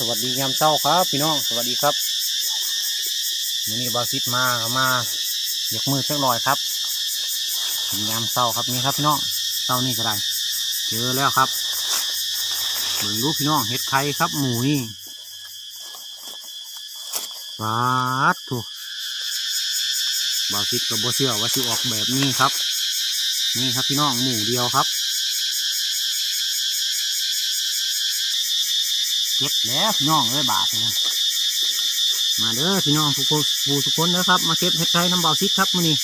สวัสดียามเช้าครับ พี่น้องสวัสดีครับวันนี้บาซิดมาก็มายกมือสักหน่อยครับยามเช้าครับนี่ครับพี่น้องเช้านี่ก็ได้เจอแล้วครับเบิ่งรูปพี่น้องเห็ดไข่ครับ หมูนี่ปาดถูกบาซิดกับโบเชื่อว่าสิออกแบบนี้ครับ นี่ครับพี่น้องหมูเดียวครับ เก็บแล้วพี่น้องเอ้ยบาทนะมาเด้อพี่น้องทุกคนผู้ทุกคนนะครับ มาเก็บเห็ดไทยน้ำเบาซิดครับมื้อนี้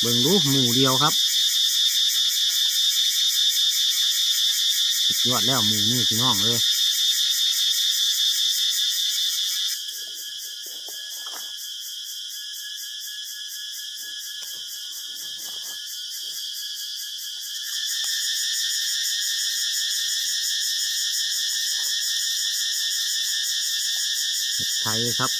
เบิ่งดูหมู่เดียวครับสุดยอดแล้วหมู่นี่พี่น้องเลย ใช่เลยครับ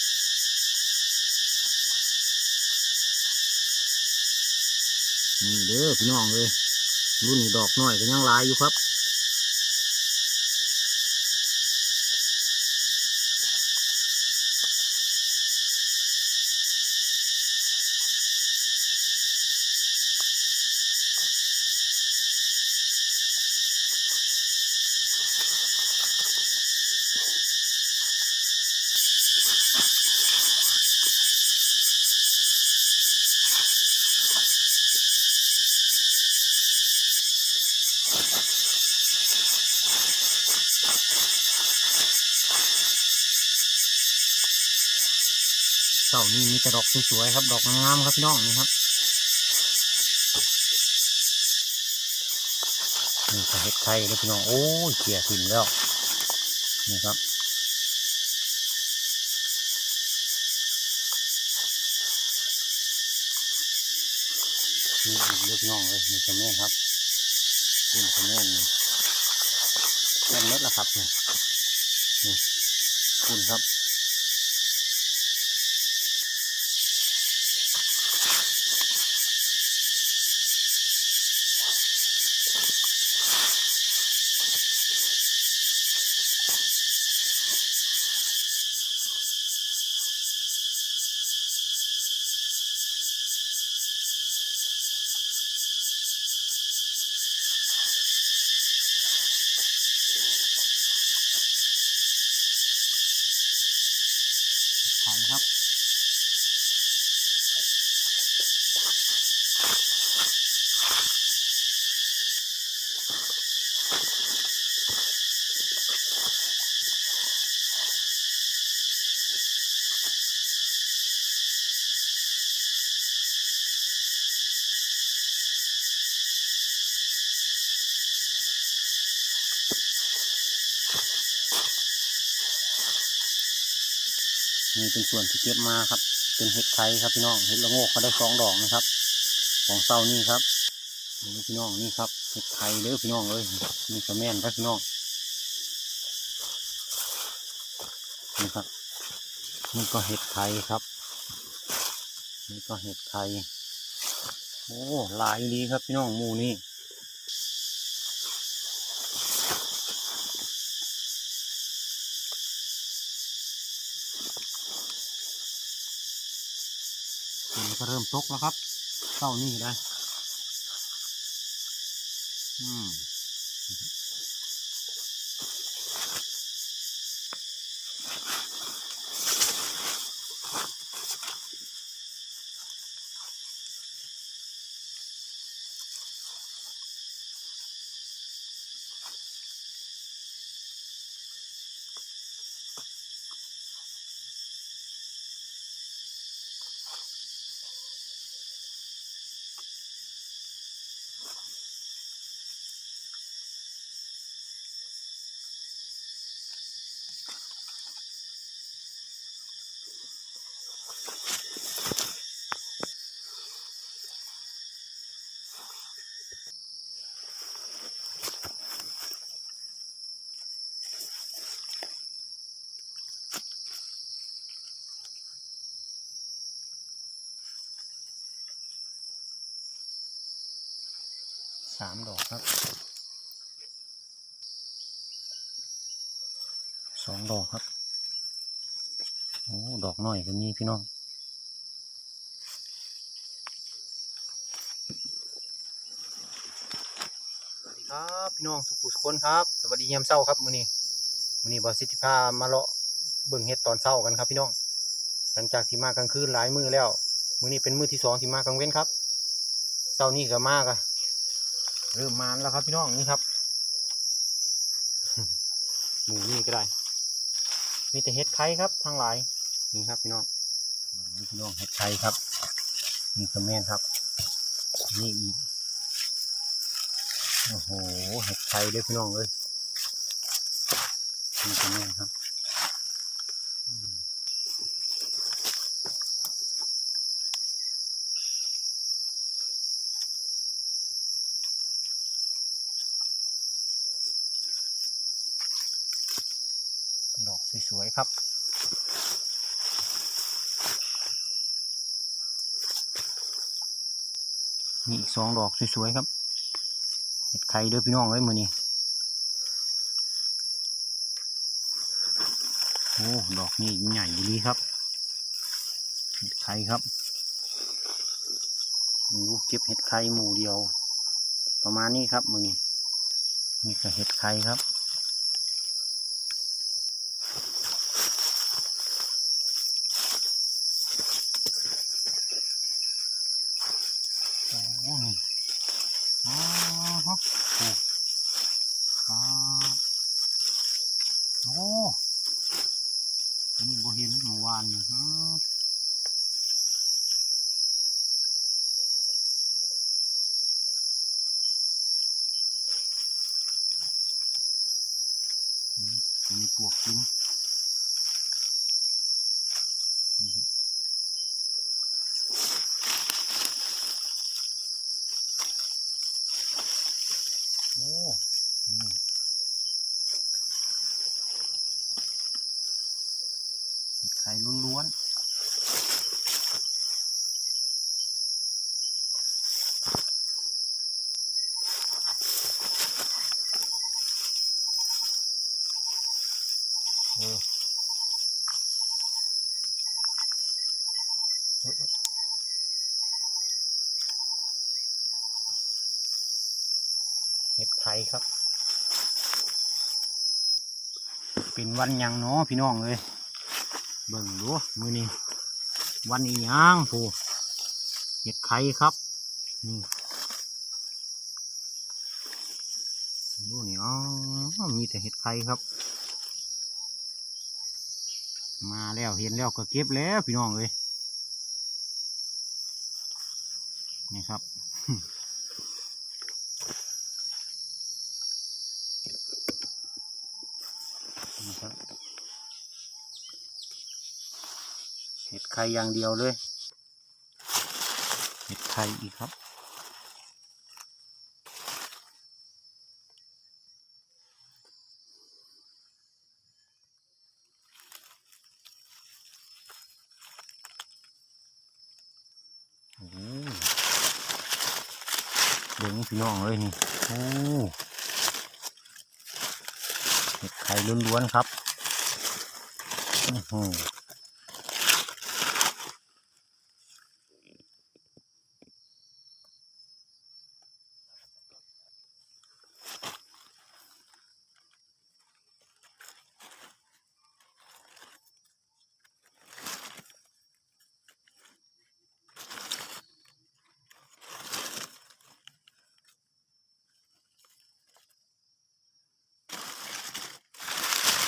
นี่เด้อพี่น้องเลยรุ่นดอกน้อยก็ยังลายอยู่ครับ เจ้านี่มีแต่ดอกสวยๆครับ ดอกงามๆครับพี่น้องนี่ครับนี่เห็ดไข่เลยพี่น้องโอ้ยเขี่ยถิ่มแล้วนี่ครับนี่อีกเล็กน้องเลยนี่จะแม่ครับนี่จะแม่นี่แม่เม็ดละครับนี่นี่คุณครับ นี่เป็นส่วนที่เก็บมาครับ เป็นเห็ดไข่ครับพี่น้อง เห็ดละโงกเขาได้สองดอกนะครับ ของเศร้านี่ครับนี่พี่น้องนี่ครับ เห็ดไข่เด้อพี่น้องเลยนี่ก็แม่นครับพี่น้อง นี่ครับ นี่ก็เห็ดไข่ครับ นี่ก็เห็ดไข่โอ้ หลายดีครับพี่น้องมูนี่ เริ่มตกแล้วครับเข้านี่นะ สามดอกครับสองดอกครับโอ้ดอกน้อยก็มีพี่น้องสวัสดีครับพี่น้องสุขุสุคนครับ สวัสดียามเช้าครับมื้อนี้มื้อนี้บอสิทธิพามาเลาะเบิ่งเห็ดตอนเช้ากันครับ พี่น้อง หลังจากที่มากลางคืนหลายมื้อแล้ว มื้อนี้เป็นมื้อที่สองที่มากลางเว้นครับเช้านี้ก็มากอะ เริ่มมาแล้วครับพี่น้องนี่ครับ หมูนี่ก็ได้ มีแต่เห็ดไข่ครับทางหลายนี่ครับพี่น้องนี่พี่น้องเห็ดไข่ครับนี่ก็แม่นครับ นี่อีกโอ้โหเห็ดไข่ด้วยพี่น้องเลยนี่ก็แม่นครับอืมดอกสวยๆครับ มีอีกสองดอกสวยๆครับเห็ดไข่เด้อพี่น้องเอ้ยมือนี้โอ้ดอกนี้ใหญ่ดีครับเห็ดไข่ครับดูเก็บเห็ดไข่หมู่เดียว ประมาณนี้ครับมือนี้นี่ก็เห็ดไข่ครับ โอ้นี่ อ๋อฮะโอ้ครับโอ้นี่บ่เห็นเมื่อวานนี่ฮะอืมจะมีปวกกินนี่ครับโอ้นี่เห็ดไข่ล้วนๆโอ้เออเออเห็ดไข่ครับ เป็นวันยังเนาะพี่น้องเลยเบิ่งดูมือนี้วันอีหยังโหเห็ดไข่ครับนี่ดูนี่อ๋อมีแต่เห็ดไข่ครับ มาแล้วเห็นแล้วก็เก็บแล้วพี่น้องเลยนี่ครับ ไข่อย่างเดียวเลยเห็ดไข่อีกครับ โอ้เดี๋ยวนี้พี่น้องเลยนี่ โอ้เห็ดไข่ล้วนๆครับ อื้อหือ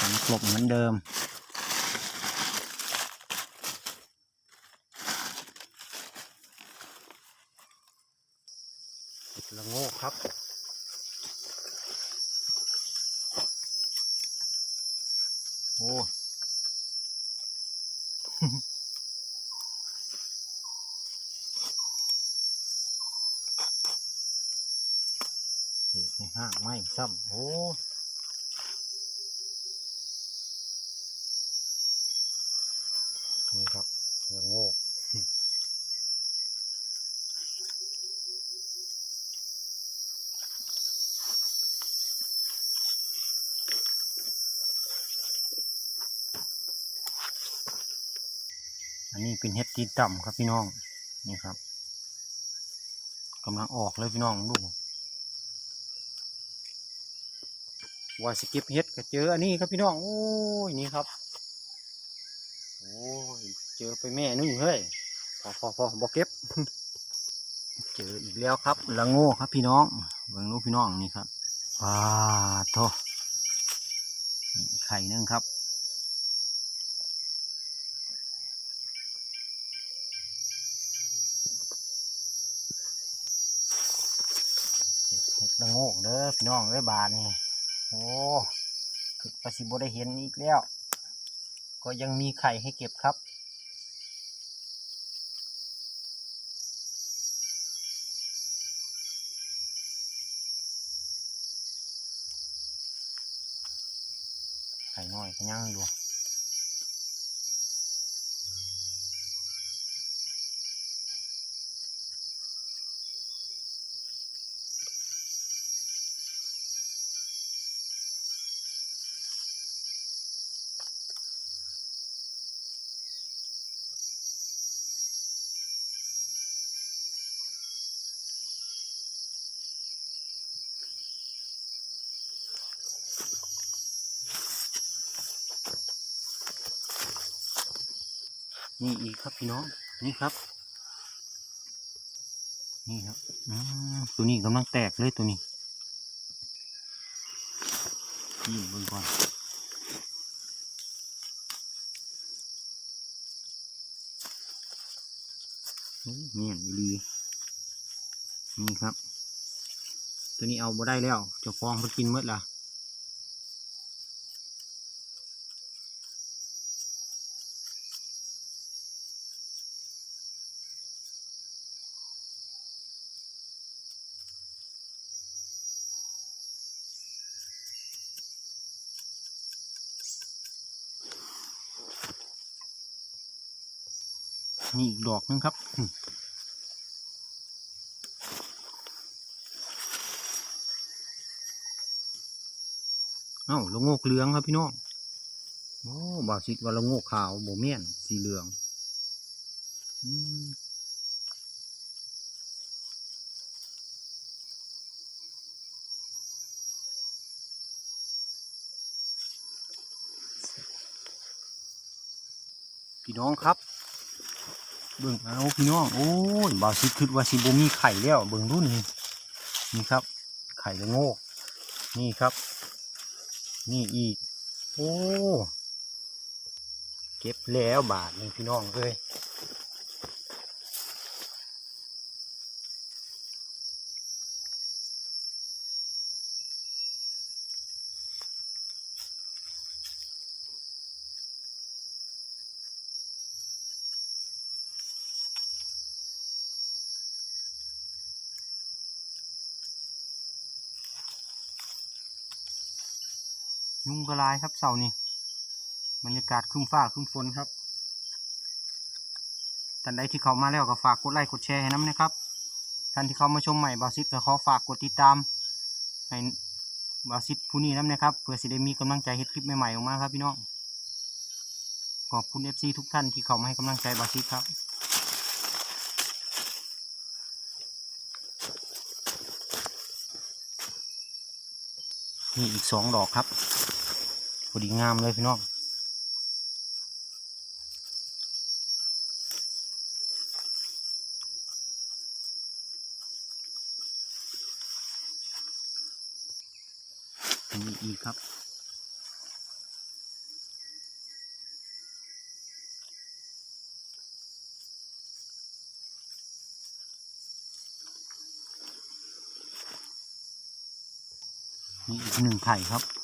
ยังกลบเหมือนเดิม เห็ดละโงกครับ โอ้เห็นห้างไม่ซ้ำโอ้ นี่ครับละโงก โอันนี้ เป็นเห็ดตีนต่ำครับพี่น้องนี่ครับกำลังออกเลยพี่น้องดูว่าสก็บเห็ดก็เจออันนี้ครับพี่น้องโอ้ยนี่ครับโอ้ยเจอไปแม่นึงเฮ้ยพอพอพอบอกเก็บ เจออีกแล้วครับละโง่ครับพี่น้องเบิ่งลูกพี่น้องนี่ครับว้าโทษไข่หนึงครับ เห็ดเห็ดละโง กเด้อพี่น้องเอ้ยบานนี่โอ้คือประสิบได้เห็นอีกแล้ว ก็ยังมีไข่ให้เก็บครับไข่น้อยก็ยังอยู่ นี่อีกครับพี่น้องนี่ครับ นี่ครับตัวนี้กำลังแตกเลยตัวนี้นี่เบนก่อนนี่เนียนอีหลีนี่ครับ ตัวนี้เอาบ่ได้แล้วจ้าฟองมันกินหมดละ นี่ อีกดอกหนึงครับอืมเอ้าละโงกเหลืองครับพี่น้องโอ้บาสิว่าละโงกขาวโบเมียนสีเหลืองอืมพี่น้องครับ เบิ่งเอาพี่น้องโอ้ยบาสิคิดว่าสิบมีไข่แล้วเบิ่งรุ่นนี้นี่ครับ ไข่ละโงก นี่ครับ นี่อีก โอ้ เก็บแล้วบาทนี่พี่น้องเลย ยุงกระลายครับเสาร์นี้บรรยากาศครึ้มฟ้าครึ้มฝนครับท่านใดที่เข้ามาแล้วก็ฝากกดไลค์กดแชร์ให้น้ำนะครับท่านที่เข้ามาชมใหม่บาซิดก็ขอฝากกดติดตามให้บาซิดผู้นี้น้ำนะครับเพื่อสิได้มีกำลังใจเฮ็ดคลิปใหม่ๆออกมาครับพี่น้องขอบคุณ FC ทุกท่านที่เข้ามาให้กำลังใจบาซิดครับนี่อีกสองดอกครับ พอดีงามเลยพี่น้องมีอีกครับมีอีกหนึ่งไข่ครับ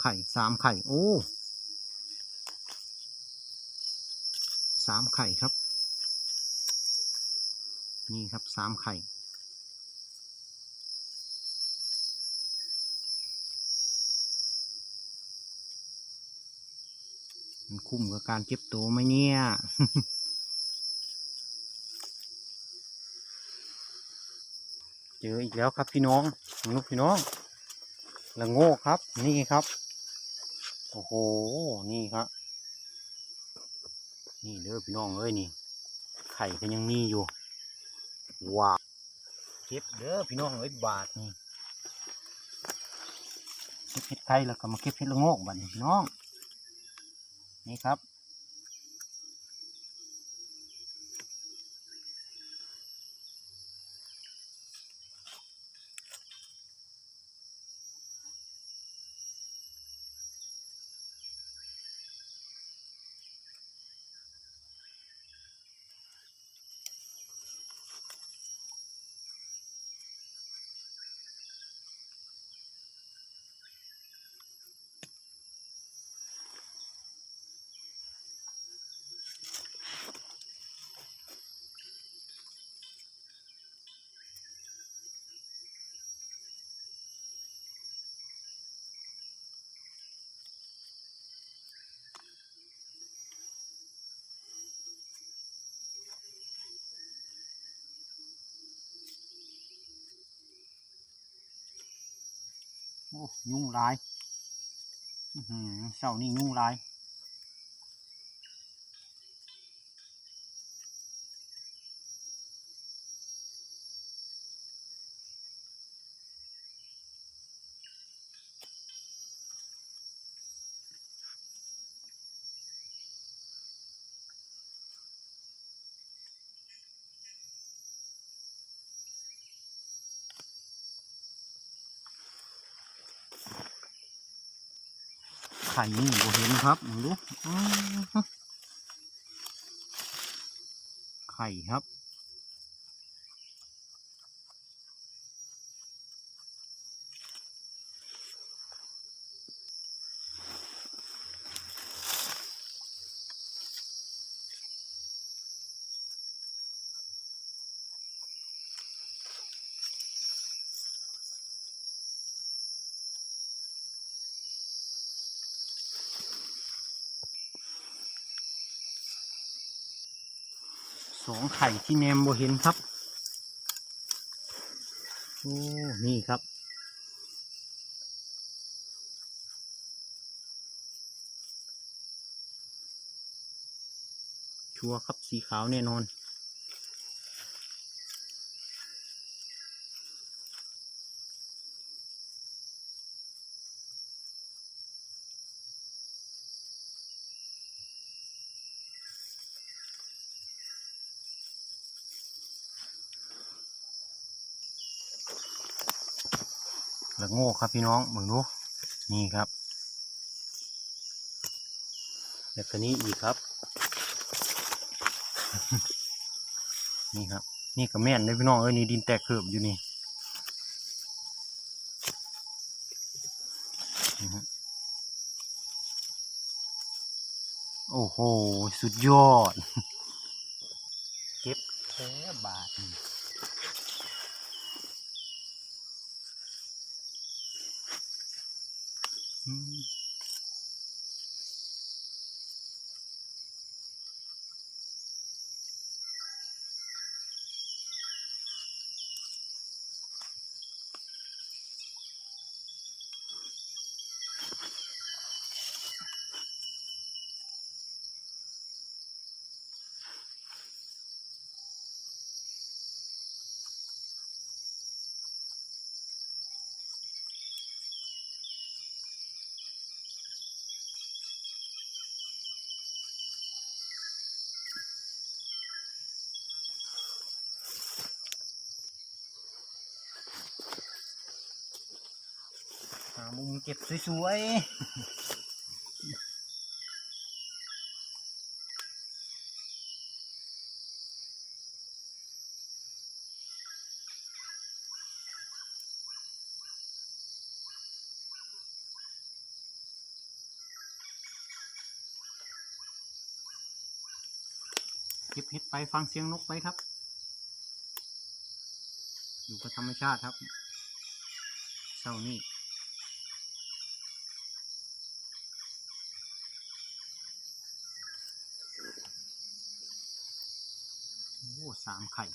ไข่สามไข่โอ้สามไข่ครับ นี่ครับสามไข่มันคุ้มกับการเก็บตัวไหมเนี่ย เจออีกแล้วครับพี่น้องลูกพี่น้องละโง่ครับนี่ครับ โอ้โห นี่ครับ นี่เด้อพี่น้องเอ้ยนี่ ไข่ก็ยังมีอยู่ ว้าวเก็บเด้อพี่น้องเอ้ยบาทนี่เก็บเห็ดไข่แล้วก็มาเก็บเห็ดละโงกบัดนี้พี่น้อง นี่ครับ ยุ่งลายอื้อหือเสานี่ยุ่งลาย ข่นี่ผมเห็นครับดูไข่ครับ สองไข่ที่แนมบเห็นครับ โอ้ นี่ครับ ชัวครับสีขาวแน่นอน ละโง่ครับพี่น้องมึงดูนี่ครับแล้วก็นี้อีกครับ นี่ครับ นี่ก็แม่นเลยพี่น้องเอ้ยนี่ดินแตกเขือบอยู่นี่โอ้โห สุดยอด เก็บแค่บาท ก็บสวยๆ เก็บเห็ดไปฟังเสียงนกไปครับ อยู่กับธรรมชาติครับเช้านี้ โอ้ สามไข่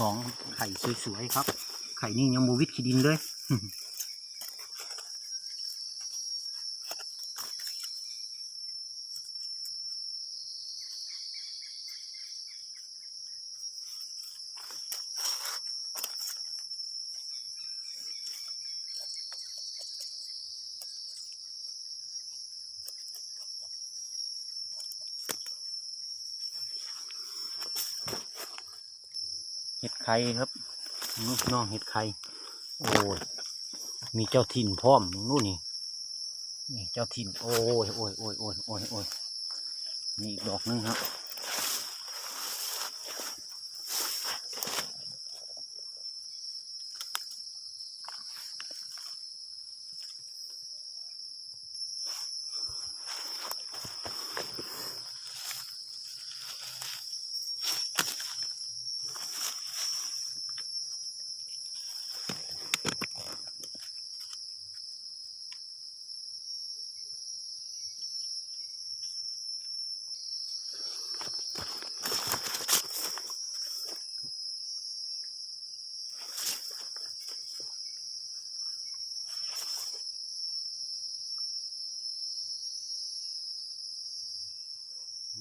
สองไข่สวยๆครับ ไข่นี่ยังบูวิทขี้ดินเลย เห็ดไข่ครับลูกน้องเห็ดไข่โอ้ยมีเจ้าถิ่นพร้อมนู่นนี่นี่เจ้าถิ่นโอ้ยโอ้ยโอ้ยโอ้ยโอ้ยโอ้ยนี่อีกดอกหนึงครับ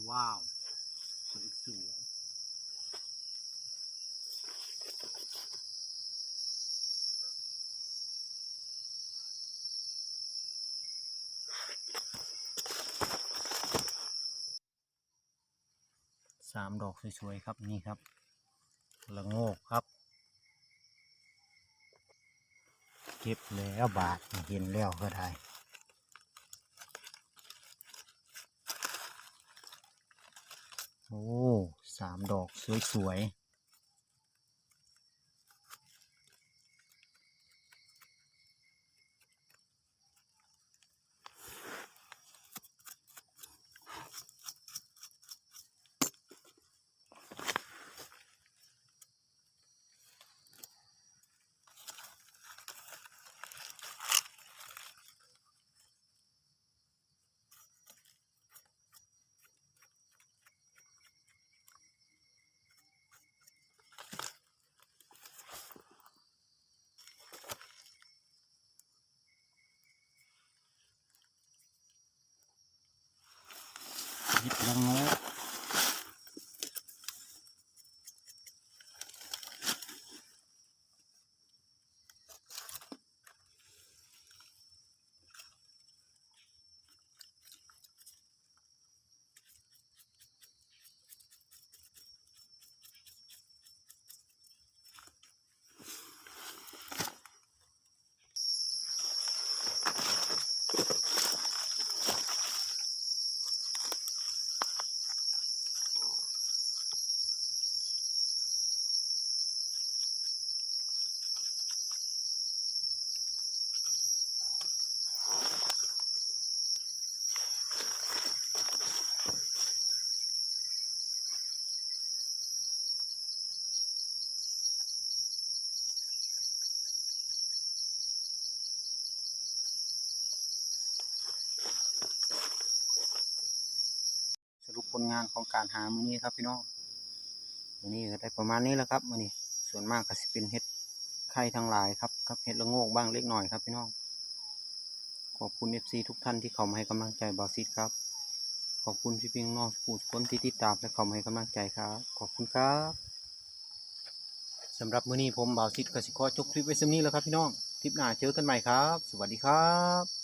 ว้าวสวยสวย สวยๆครับนี่ครับละโงกครับ เก็บแล้วบาทเห็นแล้วก็ได้โอ้สามดอกสวยๆ หยิบละโงานของการหามือนี้ครับพี่น้องมือนี้ก็ได้ประมาณนี้แล้วครับมือนี้ส่วนมากก็สิเป็นเห็ดไข่ทั้งหลายครับกับเห็ดละโงกบ้างเล็กหน่อยครับพี่น้องขอบคุณ FC ทุกท่านที่เข้ามาให้กำลังใจบอซิดครับขอบคุณพี่พิงน้องผู้คนที่ติดตามและเข้ามาให้กำลังใจครับขอบคุณครับสำหรับมื้อนี้ผมบาวซิดกสิขอจบคลิปไว้สำนี้แล้วครับพี่น้องคลิปหน้าเจอกันใหม่ครับ สวัสดีครับ